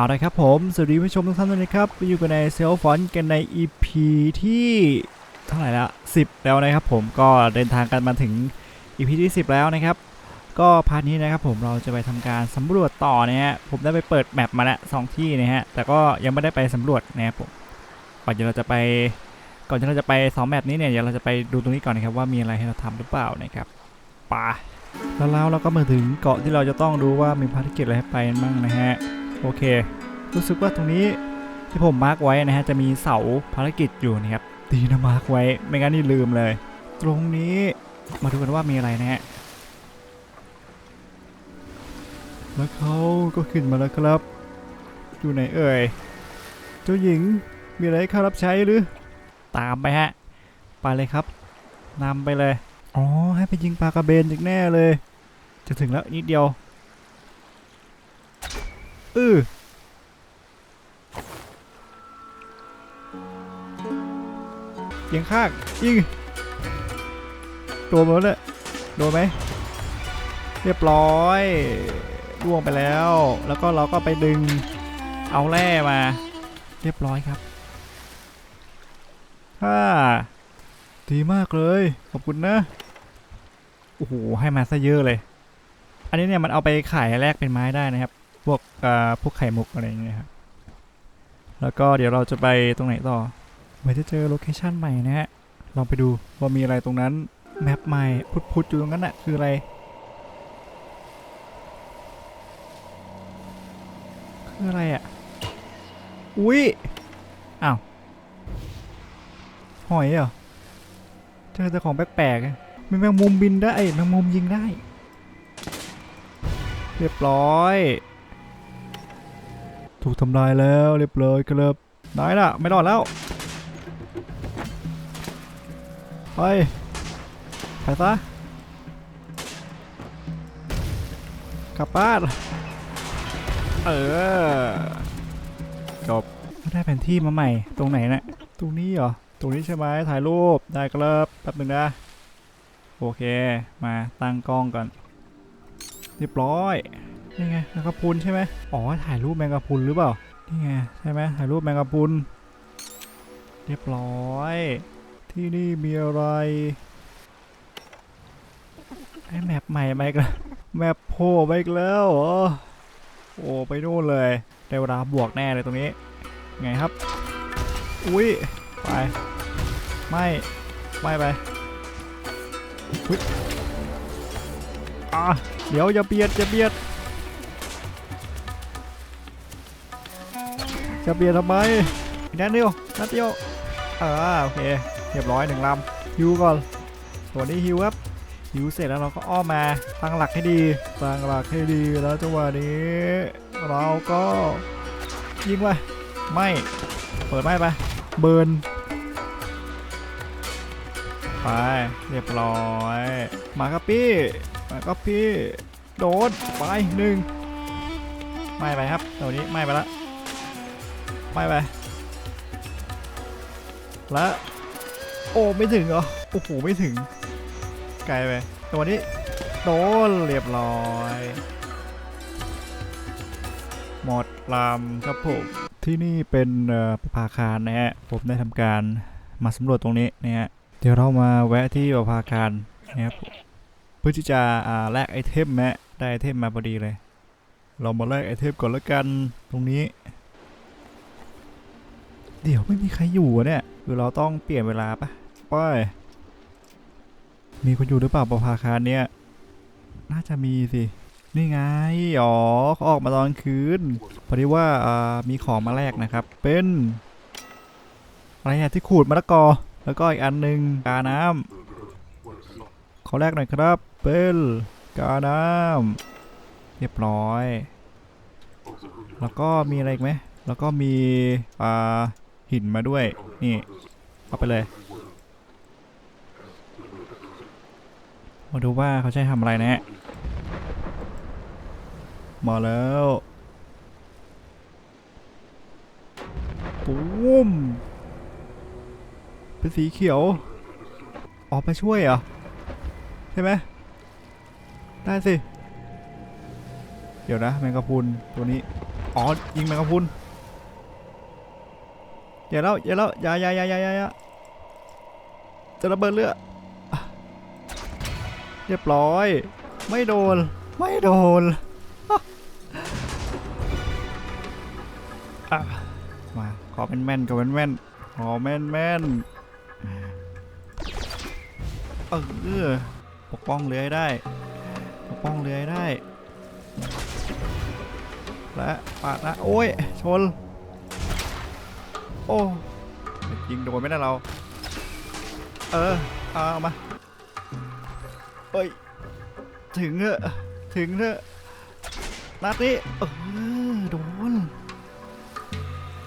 เอาละครับผม สวัสดีผู้ชมทุกท่านด้วยนะครับอยู่กันในเซลฟอนกันใน EP ที่เท่าไหร่ละ10 แล้วนะครับผมก็เดินทางกันมาถึง EP ที่ 10 แล้วนะครับ ก็พาร์ทนี้นะครับผมเราจะไปทำการสำรวจต่อนะฮะผมได้ไปเปิดแมปมาแล้วสองที่นะฮะแต่ก็ยังไม่ได้ไปสำรวจนะครับผมก่อนที่เราจะไปก่อนที่เราจะไปสองแมปนี้เนี่ยเดี๋ยวเราจะไปดูตรงนี้ก่อนนะครับว่ามีอะไรให้เราทำหรือเปล่านะครับป่าแล้วแล้วเราก็มาถึงเกาะที่เราจะต้องดูว่ามีภารกิจอะไรให้ไปบ้างนะฮะ โอเค รู้สึกว่าตรงนี้ที่ผมมาร์กไว้นะฮะจะมีเสาภารกิจอยู่นะครับดีนะมาร์กไว้ไม่งั้นนี่ลืมเลย ตรงนี้มาดูกันว่ามีอะไรนะฮะแล้วเขาก็ขึ้นมาแล้วครับ อยู่ไหนเอ่ย เจ้าหญิงมีอะไรข้ารับใช้หรือ ตามไปฮะ ไปเลยครับนำไปเลย อ๋อ ให้ไปยิงปลากระเบนอีกแน่เลย จะถึงแล้วนิดเดียว อือยียงข้างยิงโดนหมดเลยโดนไหมเรียบร้อยล่วงไปแล้ว แล้วก็เราก็ไปดึงเอาแร่มา เรียบร้อยครับฮ่าดีมากเลย ขอบคุณนะ โอ้โห ให้มาซะเยอะเลย อันนี้เนี่ยมันเอาไปขายแลกเป็นไม้ได้นะครับ พวกอ่าพวกไข่มุกอะไรอย่างเงี้ยครับแล้วก็เดี๋ยวเราจะไปตรงไหนต่อเหมือนจะเจอโลเคชันใหม่นะฮะลองไปดูว่ามีอะไรตรงนั้นแมปใหม่พุดๆอยู่ตรงนั้นน่ะคืออะไรคืออะไรอะอุ้ยอ้าวหอยเหรอเจอแต่ของแปลกๆมีแมงมุมบินได้แมงมุมยิงได้ เรียบร้อย ถูกทำลายแล้วเรียบร้อยครับได้ละไม่รอดแล้ว ไปไปซะกลับบ้านเออจบได้แผนที่มาใหม่ตรงไหนนะ่ะตรงนี้เหรอ ตรงนี้ใช่ไหมถ่ายรูปได้ครับแป๊บหนึงนะโอเค มาตั้งกล้องก่อนเรียบร้อย นี่ไงแมงกะพรุนใช่ไหมอ๋อถ่ายรูปแมงกะพรุนหรือเปล่านี่ไงใช่ไหมถ่ายรูปแมงกะพรุนเรียบร้อย ที่นี่มีอะไรไอแมปใหม่มาอีกแล้วแมปโผล่มาอีกแล้วโอ้ไปนู่นเลยได้เวลาบวกแน่เลยตรงนี้ ไงครับ อุ้ยไปไม่ไม่ไปอุ้ยอะเดี๋ยวอย่าเบียดอย่าเบียด จะเบียดทำไมนัดเดียวนัดเดียวเออโอเคเรียบร้อยหนึ่งลำฮิวก่อนตัวนี้ฮิวครับฮิวเสร็จแล้วเราก็อ้อมมาตั้งหลักให้ดีตั้งหลักให้ดีแล้วจังหวะนี้ เราก็ยิงไปไม่เปิดไม่ไปเบิร์นไปเรียบร้อยมาครับพี่มาครับพี่โดนไปหนึ่งไม่ไปครับตัวนี้ไม่ไปละ ไม่ไปแล้วโอ้ไม่ถึงเหรอโอ้โหไม่ถึง ไกลไปแตัวนี้โดนเรียบร้อย หมดลำครับผมที่นี่เป็นประภาคารนะฮะผมได้ทำการมาสำรวจตรงนี้นะฮะเดี๋ยวเรามาแวะที่ประภาคารนะครับเพื่อที่จะแลกไอเทมแมะได้ไอเทมมาพอดีเลย เรามาแลกไอเทมก่อนแล้วกันตรงนี้ เดี๋ยวไม่มีใครอยู่อะเนี่ยคือเราต้องเปลี่ยนเวลาปะไปมีคนอยู่หรือเปล่าประภาคารเนี่ย น่าจะมีสิ นี่ไง อ๋อเขาออกมาตอนคืนพอดีว่าอ่ามีของมาแลกนะครับ เป็นอะไรอะที่ขูดมะละกอ แล้วก็อีกอันหนึ่งกาน้ำขอแลกหน่อยครับ เป็นกาน้ำเรียบร้อย แล้วก็มีอะไรอีกไหมแล้วก็มีอ่า หินมาด้วย นี่ เอาไปเลยมาดูว่าเขาใช้ทำอะไรนะฮะมาแล้วปุ้มเป็นสีเขียว ออกไปช่วยเหรอ ใช่ไหมได้สิ เดี๋ยวนะแมงกะพรุนตัวนี้ อ๋อ ยิงแมงกะพรุน อย่าแล้วอย่าแล้วอย่าอย่าอย่าอย่าอย่าอย่าจะระเบิดเรืออะเรียบร้อย ไม่โดน ไม่โดนมา ขอเป็นแม่นขอเป็นแม่นขอแม่นแม่นเออปกป้องเรือได้ ปกป้องเรือได้ และปาดนะโอ้ย ชน โอ้ยิงโดนไม่ได้เรา เออเอามาเอ้ยถึงเถอะถึงเถอะนัดนี้เออโดน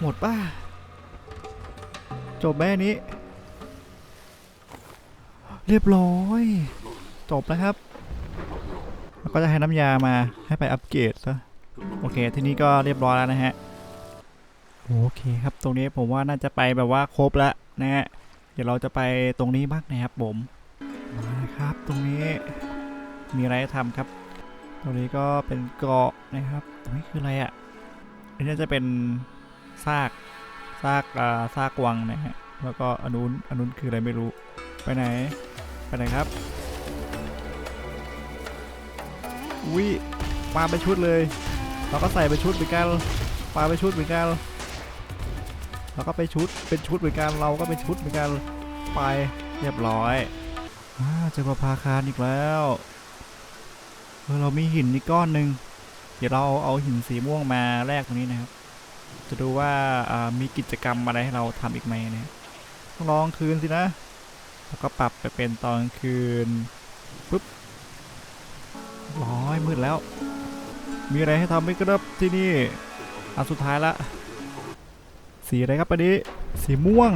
หมดป่ะ จบแม่นี้ เรียบร้อย จบแล้วครับแล้วก็จะให้น้ำยามาให้ไปอัปเกรดซะโอเค ทีนี้ก็เรียบร้อยแล้วนะฮะ โอเคครับตรงนี้ผมว่าน่าจะไปแบบว่าครบแล้วนะฮะเดี๋ยวเราจะไปตรงนี้บ้างนะครับผมมาครับ ตรงนี้มีอะไรให้ทำครับ ตรงนี้ก็เป็นเกาะนะครับ ตรงนี้คืออะไรอะ่ะอันนี้จะเป็นซากซากอ่าซากวังนะฮะแล้วก็อนุนอนุนคืออะไรไม่รู้ไปไหนไปไหนครับวิปลาไปชุดเลย เราก็ใส่ไปชุดเหมือนกันปลาไปชุดเหมือนกัน เราก็ไปชุดเป็นชุดเหมือนกันเราก็เป็นชุดเหมือนกันไปเรียบร้อยอาเจอประภาคารอีกแล้วเออเรามีหินนี่ก้อนหนึ่งเดี๋ยวเราเอาหินสีม่วงมาแลกตรงนี้นะครับ จะดูว่าามีกิจกรรมอะไรให้เราทำอีกไหมนะต้องลองคืนสินะ แล้วก็ปรับไปเป็นตอนคืนปุ๊บร้อยมืดแล้ว มีอะไรให้ทำไหมครับที่นี่อันสุดท้ายละ สีอะไรครับอันนี้ สีม่วง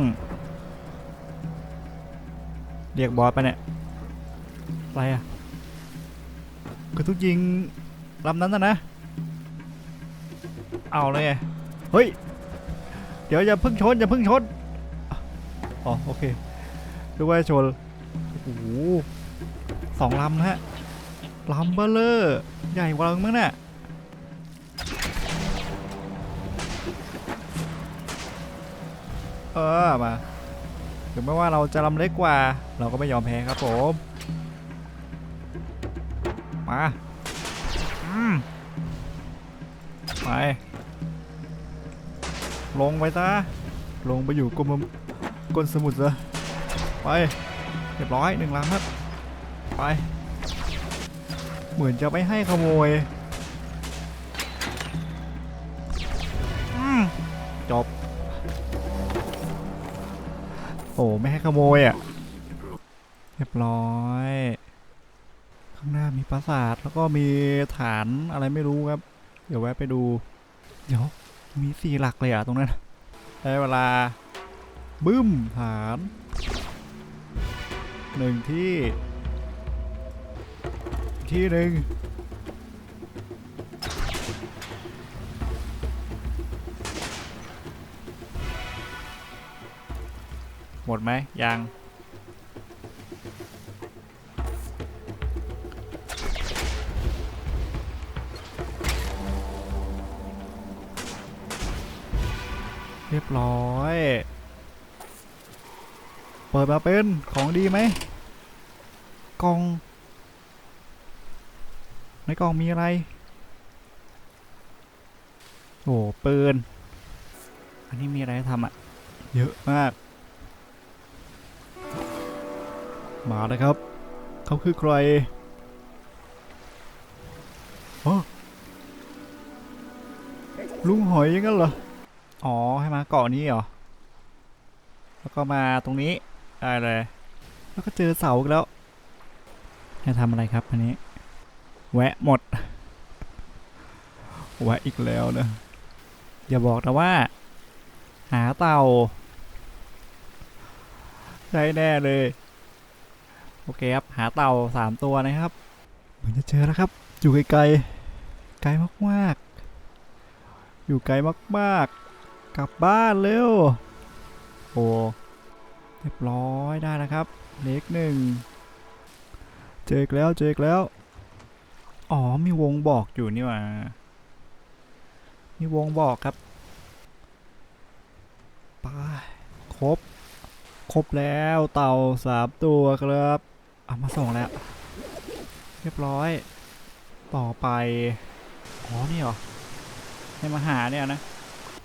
เรียกบอสไปเนี่ย อะไรอะก็ทุกยิงลำนั้นนะนะ เอาเลยไงเฮ้ย เดี๋ยวอย่าพิ่งชนอย่าพิ่งชน อ๋อโอเคดูว่าชน โอ้โหสองลำนะฮะลำเบลเลอร์ ใหญ่กว่าเรามั้งเนี่ย เออมาถึงแม้ว่าเราจะลำเล็กกว่า เราก็ไม่ยอมแพ้ครับผม มาอืมไป ลงไปซะลงไปอยู่ก้นก้นสมุทรซะไป เรียบร้อยหนึ่งลำครับ ไป เหมือนจะไม่ให้ขโมย ไม่ให้ขโมยอะ เรียบร้อย ข้างหน้ามีปราสาทแล้วก็มีฐานอะไรไม่รู้ครับ เดี๋ยวแวะไปดู เดี๋ยวมีสี่หลักเลยอะตรงนั้นได้เวลา บึ้มฐานหนึ่งที่ ที่หนึ่ง หมดไหมยังเรียบร้อย เปิดมาเป็นของดีไหมกล่อง ในกล่องมีอะไร โอ้ปืน อันนี้มีอะไรทำอะเยอะมาก มาเลยครับ เขาคือใครอ๋อลุงหอยยังงั้นเหรอ อ๋อ ให้มาเกาะนี้เหรอ แล้วก็มาตรงนี้ ได้เลย แล้วก็เจอเสาอีกแล้ว ให้ทำอะไรครับอันนี้ แวะหมด แวะอีกแล้วนะ อย่าบอกนะว่า หาเต่าใช่แน่เลย โอเคครับ หาเต่าสามตัวนะครับ เหมือนจะเจอแล้วครับ อยู่ไกลๆ ไกลมากๆ อยู่ไกลมากๆ กลับบ้านเร็ว โอ้เรียบร้อยได้แล้วครับเล็กหนึ่ง เจอกแล้วเจอกแล้ว อ๋อมีวงบอกอยู่นี่ว่ามีวงบอกครับไปครบ ครบแล้วเต่าสามตัวครับ เอามาส่งแล้ว เรียบร้อย ต่อไป อ๋อ นี่เหรอ ให้มาหาเนี่ยนะ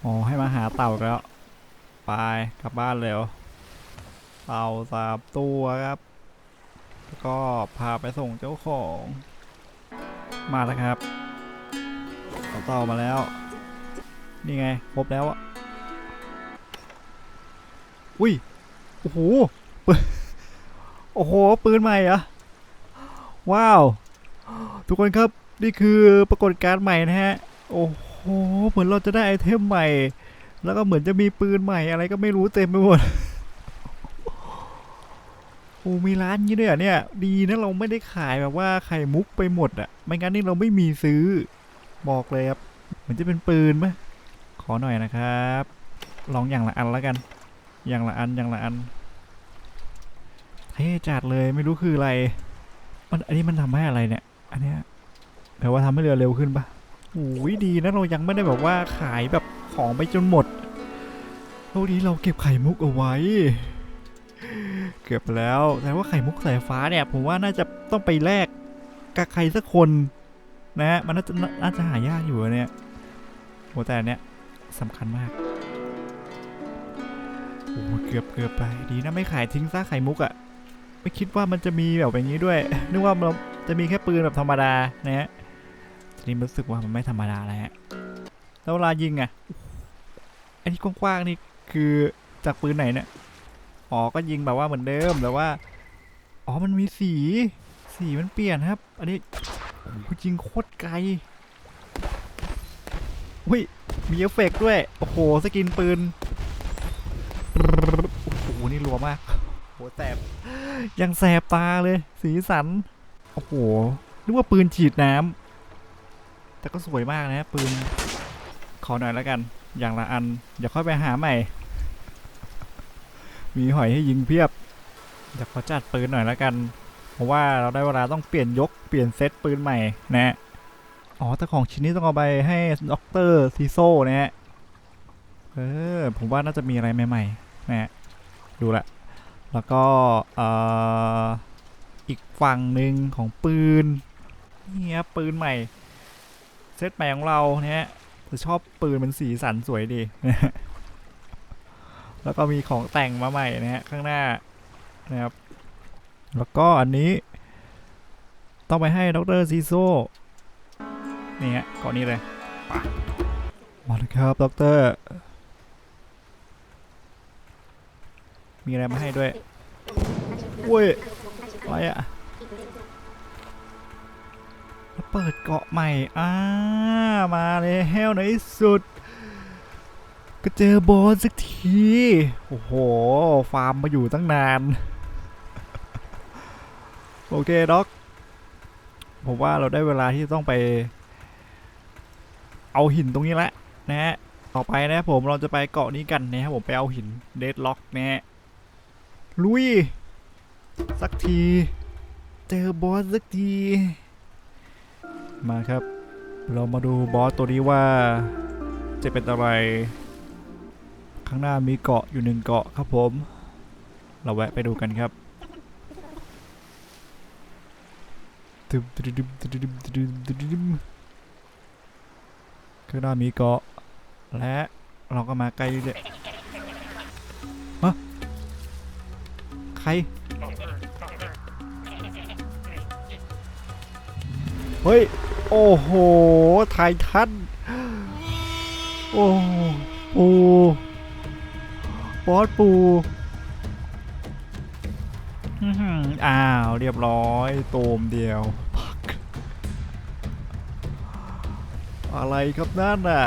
อ๋อ ให้มาหาเต่าแล้ว ไปกลับบ้านเร็ว เต่าสามตัวครับ แล้วก็พาไปส่งเจ้าของ มาแล้วครับเอาเต่ามาแล้ว นี่ไง ครบแล้วอะ อุ้ย โอ้โห โอ้โห ปืนใหม่เหรอะว้าว ทุกคนครับ นี่คือปรากฏการณ์ใหม่นะฮะ โอ้โห เหมือนเราจะได้ไอเทมใหม่ แล้วก็เหมือนจะมีปืนใหม่อะไรก็ไม่รู้เต็มไปหมด โอ้มีร้านนี้ด้วยเหรอะเนี่ย ดีนะเราไม่ได้ขายแบบว่าไข่มุกไปหมดอะ ไม่งั้นนี่เราไม่มีซื้อ บอกเลยครับ เหมือนจะเป็นปืนไหมขอหน่อยนะครับ ลองอย่างละอันแล้วกัน อย่างละอัน อย่างละอัน เท่จัดเลยไม่รู้คืออะไร มันอันนี้มันทำให้อะไรเนี่ย อันเนี้ยแปลว่าทำให้เรือเร็วขึ้นปะโอ้ยดีนะเรายังไม่ได้แบบว่าขายแบบของไปจนหมดโชคดีเราเก็บไข่มุกเอาไว้ เก็บแล้วแต่ว่าไข่มุกสายฟ้าเนี่ยผมว่าน่าจะต้องไปแลกกับใครสักคนนะ มันน่าจะน่าจะหายากอยู่เนี่ยโหแต่เนี้ยสำคัญมาก โอ้เกือบเกือบไป ดีนะไม่ขายทิ้งซะไข่มุกอะ่ะ ไม่คิดว่ามันจะมีแบบอย่างนี้ด้วย นึกว่ามันจะมีแค่ปืนแบบธรรมดานะฮะทีนี้รู้สึกว่ามันไม่ธรรมดาแล้วฮะแล้วเวลายิงอะ่ะไอ้ที่กว้างๆนี่คือจากปืนไหนเนี่ยอ๋อก็ยิงแบบว่าเหมือนเดิมแต่ว่า อ๋อมันมีสี สีมันเปลี่ยนครับ อันนี้โอ้โหยิงโคตรไกลอุ้ยมีเอฟเฟกต์ด้วย โอ้โห สกินปืน โอ้โห นี่รัวมาก หแสบ ยังแสบตาเลย สีสัน โอ้โหนึกว่าปืนฉีดน้ำ แต่ก็สวยมากนะปืน ขอหน่อยแล้วกัน อย่างละอันเดี๋ยวค่อยไปหาใหม่ มีหอยให้ยิงเพียบเดี๋ยวขอจัดปืนหน่อยแล้วกัน เพราะว่าเราได้เวลาต้องเปลี่ยนยก เปลี่ยนเซตปืนใหม่นะอ๋อแต่ของชิ้นนี้ต้องเอาไปให้ด็อกเตอร์ซีโซ่นะฮะเออ ผมว่าน่าจะมีอะไรใหม่ๆนะฮะดูละ แล้วก็อ,อีกฝั่งหนึ่งของปืนนี่ครับปืนใหม่ เซตใหม่ของเราเนี่ยจะชอบปืนมันสีสันสวยดีนะฮะแล้วก็มีของแต่งมาใหม่นะฮะข้างหน้านะครับ แล้วก็อันนี้ ต้องไปให้ดรซีโซนี่ฮะก่อนนี้เลยมาเลยครับดร มีอะไรมาให้ด้วยอุ้ยอะไรอะแล้วเปิดเกาะใหม่ อ่า มาแล้วในที่สุด ก็เจอบอสสักที โอ้โห ฟาร์มมาอยู่ตั้งนาน โอเคด็อก ผมว่าเราได้เวลาที่ต้องไป เอาหินตรงนี้แล้วนะฮะ ต่อไปนะครับผมเราจะไปเกาะนี้กันนะครับผมไปเอาหินเดดล็อกนะฮะ ลุย สักที เจอบอสสักที มาครับ เรามาดูบอสตัวนี้ว่า จะเป็นอะไร ข้างหน้ามีเกาะอยู่หนึ่งเกาะครับผม เราแวะไปดูกันครับข้างหน้ามีเกาะ และเราก็มาใกล้เยอย ใคร เฮ้ย โอ้โหไททัน โอ้ปูบอสปูอ้าว เรียบร้อย โตมเดียวพักอะไรครับนั่นน่ะ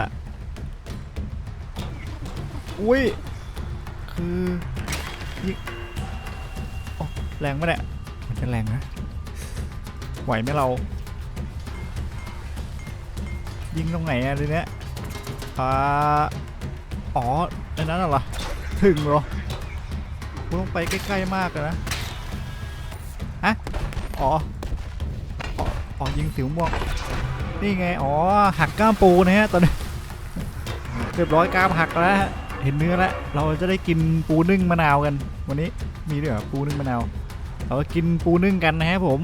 อุ้ย คือยิง แรงไหมเนี่ยมันจะแรงนะไหวไหมเรา ยิงตรงไหนอะทีเนี้ยอ่าอ๋อในนั้นเหรอถึงเหรอกูต้องไปใกล้ๆมากเลยนะฮะอ๋ออ๋อยิงสิวม่วงนี่ไงอ๋อหักก้ามปูนะฮะตอนนี้เรียบร้อยกล้ามหักแล้วเห็นเนื้อแล้วเราจะได้กินปูนึ่งมะนาวกัน วันนี้มีด้วยเหรอปูนึ่งมะนาว เรากินปูนึ่งกันนะครับผม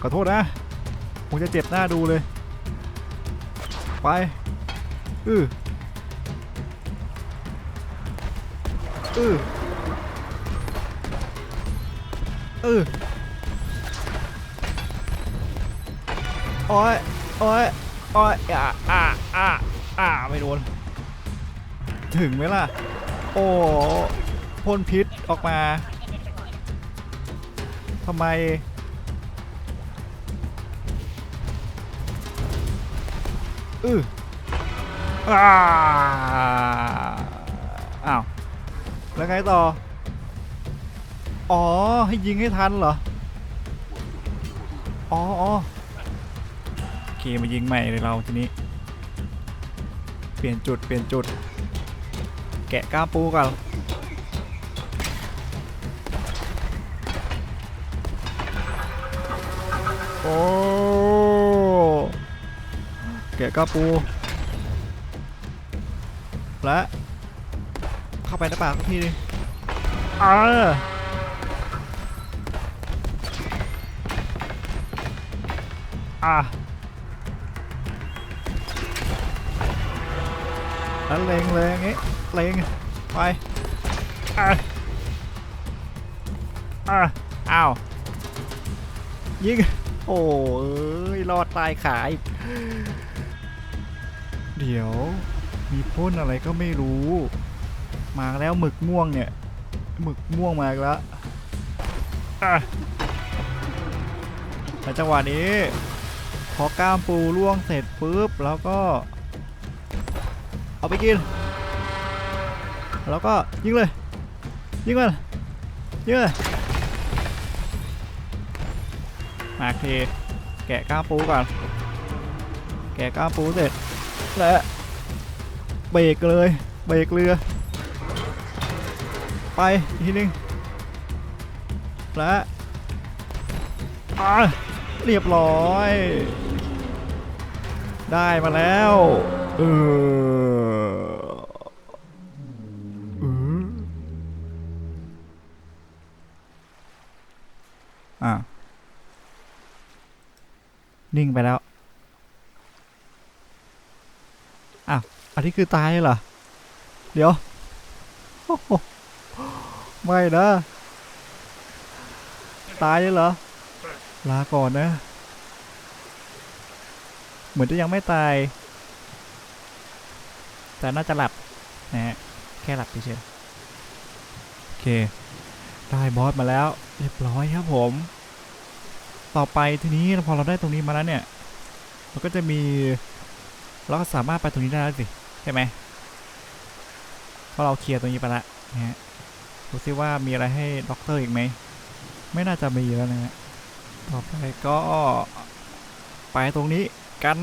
ขอโทษนะผมจะเจ็บหน้าดูเลย ไปอืออืออือโอ้ยโอ้ยโอ้ยอ่าอ่าอ่าอ่าไม่โดน ถึงไหมล่ะ โอ้พ่นพิษออกมา ทำไม อืออ้าอ้าว แล้วไงต่อ อ๋อ ให้ยิงให้ทันเหรอ อ๋ออโอเค มายิงใหม่เลยเราทีนี้ เปลี่ยนจุด เปลี่ยนจุด แกะก้าปูกัน โอ้แกะกล้าปู และ เข้าไปในปากสักทีนึงเอออะแล้วเลงเลยอย่างงี้เลงไปอะอะอ้าวยิง โอ้ยรอดตายขาย เดี๋ยว มีพ่นอะไรก็ไม่รู้ มาแล้วหมึกม่วงเนี่ย หมึกม่วงมาแล้วอะแต่จังหวะนี้ พอกล้ามปูล่วงเสร็จปุ๊บ แล้วก็ เอาไปกิน แล้วก็ยิงเลย ยิงมันยิงเลย มาเคแกะก้ามปูก่อน แกะก้ามปูเสร็จ และเบรกเลย เบรกเรือ ไปอีกทีนึง และอะเรียบร้อย ได้มาแล้ว เออ นิ่งไปแล้ว อ้าว อันนี้คือตายเหรอ เดี๋ยวโอ้โหไม่นะ ตายเหรอ ลาก่อนนะ เหมือนจะยังไม่ตาย แต่น่าจะหลับนะฮะ แค่หลับเฉยๆโอเค ได้บอสมาแล้ว เรียบร้อยครับผม ต่อไปทีนี้พอเราได้ตรงนี้มาแล้วเนี่ยเราก็จะมีเราก็สามารถไปตรงนี้ได้แล้วสิใช่ไหมเพราะเราเคลียร์ตรงนี้ไปละนะฮะดูซิว่ามีอะไรให้ด็อกเตอร์อีกไหมไม่น่าจะมีแล้วนะฮะต่อไปก็ไปตรงนี้กัน